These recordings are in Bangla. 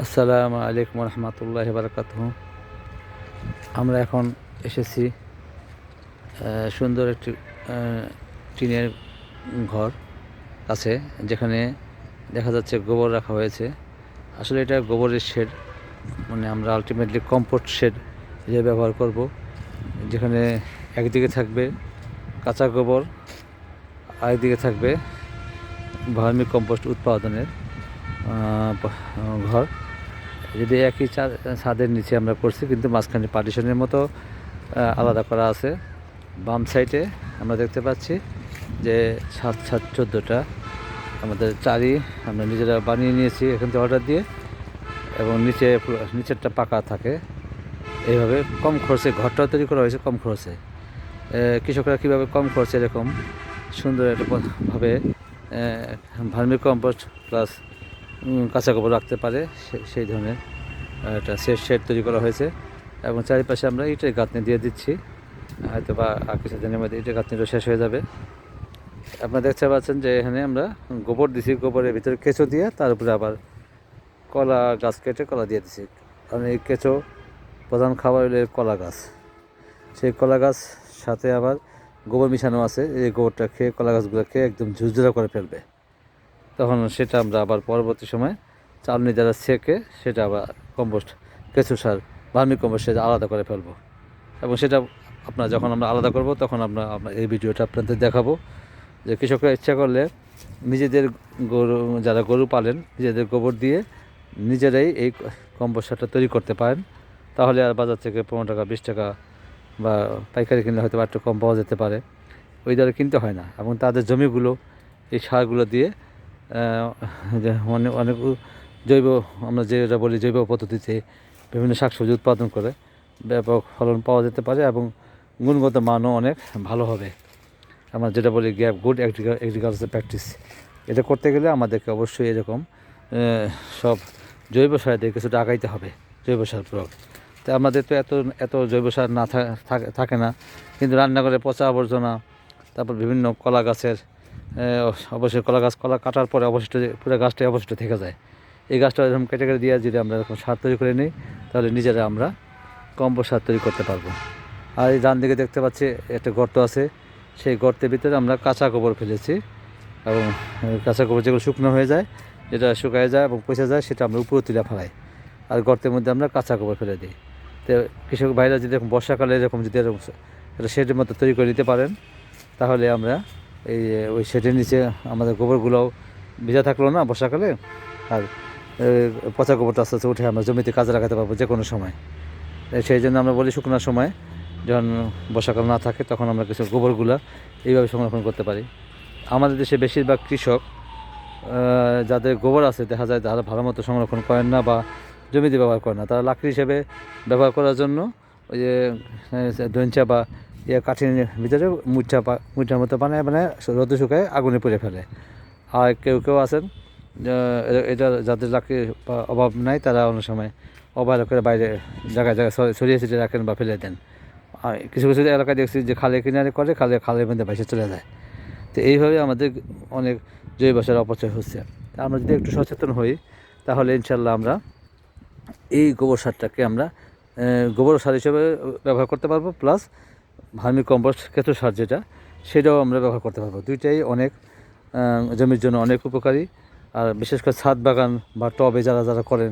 আসসালামু আলাইকুম রহমতুল্লাহ বারকাত আমরা এখন এসেছি সুন্দর একটি টিনের ঘর আছে, যেখানে দেখা যাচ্ছে গোবর রাখা হয়েছে। আসলে এটা গোবরের শেড মানে আমরা আলটিমেটলি কম্পোস্ট শেড হিসেবে ব্যবহার করব, যেখানে একদিকে থাকবে কাঁচা গোবর, আরেকদিকে থাকবে ভার্মি কম্পোস্ট উৎপাদনের। ঘর। যদি একই ছাদের নিচে আমরা করছি কিন্তু মাঝখানে পার্টিশনের মতো আলাদা করা আছে। বাম সাইডে আমরা দেখতে পাচ্ছি যে সাত সাত, চোদ্দোটা আমাদের চারি আমরা নিজেরা বানিয়ে নিয়েছি এখান থেকে অর্ডার দিয়ে, এবং নিচে নিচেরটা পাকা থাকে। এইভাবে কম খরচে, ঘরটাও তৈরি করা হয়েছে কম খরচে। কৃষকরা কীভাবে কম খরচে এরকম সুন্দর একটা ভাবে ভার্মি কম্পোস্ট প্লাস কাঁচা গোবর রাখতে পারে সেই ধরনের একটা শেড শেড তৈরি করা হয়েছে। এবং চারিপাশে আমরা ইটের গাঁথনি দিয়ে দিচ্ছি। হয়তো বা কিছুদিনের মধ্যে ইটের গাঁথনিটা শেষ হয়ে যাবে। আপনারা দেখতে পাচ্ছেন যে এখানে আমরা গোবর দিছি, গোবরের ভিতরে কেঁচো দিয়ে, তার উপরে আবার কলা গাছ কেটে কলা দিয়ে দিছি। কারণ এই কেঁচো প্রধান খাবার হলো কলা গাছ। সেই কলা গাছ সাথে আবার গোবর মিশানো আছে। এই গোবরটা খেয়ে কলা গাছগুলো খেয়ে একদম ঝুরঝুরা করে ফেলবে। তখন সেটা আমরা আবার পরবর্তী সময় চালনি দ্বারা সেকে সেটা আবার কম্পোস্ট, কেঁচু সার, ভার্মি কম্পোস্ট সেটা আলাদা করে ফেলব। এবং সেটা আপনার যখন আমরা আলাদা করব, তখন আমরা আপনার এই ভিডিওটা আপনাদের দেখাবো যে কৃষকরা ইচ্ছা করলে নিজেদের গরু, যারা গরু পালেন, নিজেদের গোবর দিয়ে নিজেরাই এই কম্পোস্ট সারটা তৈরি করতে পারেন। তাহলে আর বাজার থেকে পনেরো টাকা, বিশ টাকা বা পাইকারি কিনলে হয়তো একটু কম পাওয়া যেতে পারে। ওই দ্বারা কিনতে হয় না। এবং তাদের জমিগুলো, এই সারগুলো দিয়ে অনেক অনেক জৈব, আমরা যেটা বলি জৈব পদ্ধতিতে বিভিন্ন শাকসবজি উৎপাদন করে ব্যাপক ফলন পাওয়া যেতে পারে এবং গুণগত মানও অনেক ভালো হবে। আমরা যেটা বলি গ্যাপ গুড এগ্রিকালচার প্র্যাকটিস। এটা করতে গেলে আমাদেরকে অবশ্যই এরকম সব জৈব সার দিয়ে কিছুটা আগাইতে হবে, জৈব সার প্রয়োগ। তো আমাদের তো এত এত জৈব সার না থাকে- না। কিন্তু রান্নাঘরে পচা আবর্জনা, তারপর বিভিন্ন কলা গাছের অবশ্যই কলা গাছ, কলা কাটার পরে অবশিষ্ট পুরো গাছটাই অবশিষ্ট থেকে যায়। এই গাছটা এরকম কেটে কেটে দিয়ে যদি আমরা এরকম সার তৈরি করে নিই, তাহলে নিজেরা আমরা কম্পোস্ট সার তৈরি করতে পারব। আর এই ডান দিকে দেখতে পাচ্ছি একটা গর্ত আছে। সেই গর্তের ভিতরে আমরা কাঁচা গোবর ফেলেছি এবং কাঁচা গোবর যেগুলো শুকনো হয়ে যায়, যেটা শুকায় যায় এবং পচে যায়, সেটা আমরা উপরে তুলে ফেলাই। আর গর্তের মধ্যে আমরা কাঁচা গোবর ফেলে দিই। তো কৃষক ভাইরা যদি এরকম বর্ষাকালে এরকম যদি এরকম শেডের মতো তৈরি করে নিতে পারেন, তাহলে আমরা এই ওই শেডের নিচে আমাদের গোবরগুলোও ভেজা থাকল না বর্ষাকালে, আর পচা গোবরটা আস্তে আস্তে উঠে আমরা জমিতে কাজে লাগাতে পারব যে কোনো সময়। সেই জন্য আমরা বলি শুকনোর সময়, যখন বর্ষাকাল না থাকে তখন আমরা কিছু গোবরগুলো এইভাবে সংরক্ষণ করতে পারি। আমাদের দেশে বেশিরভাগ কৃষক যাদের গোবর আছে, দেখা যায় তারা ভালো মতো সংরক্ষণ করেন না বা জমিতে ব্যবহার করেন না। তারা লাকড়ি হিসেবে ব্যবহার করার জন্য ওই যে দঞ্চা বা ইয়ে কাঠির ভিতরে মুঠা মুঠার মতো বানায় মানে রোদে শুকায় আগুনে পুড়ে ফেলে। আর কেউ কেউ আছেন এটা যাদের বা- অভাব নাই, তারা অনেক সময় অবহেলা করে বাইরে জায়গায় জায়গায় ছড়ি- ছড়িয়ে ছিটিয়ে রাখেন বা ফেলে দেন। আর কিছু কিছু এলাকায় দেখছি যে খালে কিনারে করে, খালে খালের মধ্যে ভেসে চলে যায়। তো এইভাবে আমাদের অনেক জৈব সার অপচয় হচ্ছে। আমরা যদি একটু সচেতন হই, তাহলে ইনশাল্লাহ আমরা এই গোবর সারটাকে আমরা গোবর সার হিসেবে ব্যবহার করতে পারব, প্লাস ভার্মি কম্পোস্ট কেঁচো সার যেটা সেটাও আমরা ব্যবহার করতে পারব। দুইটাই অনেক জমির জন্য অনেক উপকারী। আর বিশেষ করে ছাদ বাগান বা টবে যারা যারা করেন,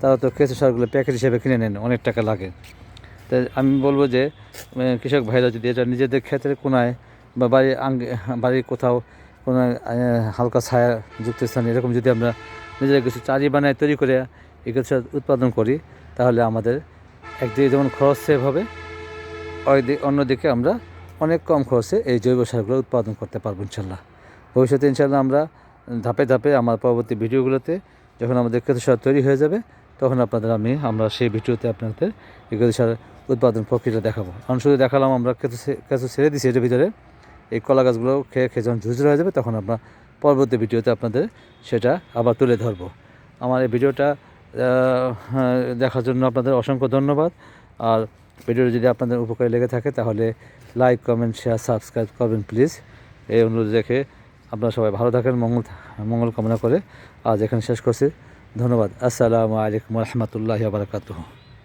তারা তো কেঁচো সারগুলো প্যাকেট হিসেবে কিনে নেন, অনেক টাকা লাগে। তাই আমি বলব যে কৃষক ভাইরা যদি এটা নিজেদের ক্ষেত্রে কোনায় বা বাড়ির আঙ্গে বাড়ির কোথাও কোনো হালকা ছায়া যুক্ত স্থানে এরকম যদি আমরা নিজেরা কিছু চারি বানায় তৈরি করে কিছু উৎপাদন করি, তাহলে আমাদের একদিকে যেমন খরচ সেভ হবে। অন্যদিকে আমরা অনেক কম খরচে এই জৈব সারগুলো উৎপাদন করতে পারব ইনশাল্লাহ। ভবিষ্যতে ইনশাল্লাহ আমরা ধাপে ধাপে আমার পরবর্তী ভিডিওগুলোতে যখন আমাদের কেঁচো সার তৈরি হয়ে যাবে তখন আপনাদের আমি আমরা সেই ভিডিওতে আপনাদের এই কেঁচো সার উৎপাদন প্রক্রিয়া দেখাবো। আমি শুধু দেখালাম আমরা সে- কেঁচো ছেড়ে দিছি এটার ভিতরে এই কলা গাছগুলো খেয়ে খেয়ে যখন ঝুরঝুরে হয়ে যাবে তখন আমরা পরবর্তী ভিডিওতে আপনাদের সেটা আবার তুলে ধরবো। আমার এই ভিডিওটা হ্যাঁ, দেখার জন্য আপনাদের অসংখ্য ধন্যবাদ। আর ভিডিওটা যদি আপনাদের উপকারে লেগে থাকে, তাহলে লাইক কমেন্ট শেয়ার সাবস্ক্রাইব করবেন প্লিজ এই অনুরোধ রেখে আপনারা সবাই ভালো থাকেন, মঙ্গল মঙ্গল কামনা করে। আজ এখানে শেষ করছি। ধন্যবাদ। আসসালামু আলাইকুম রহমতুল্লাহ বারকাতুহ।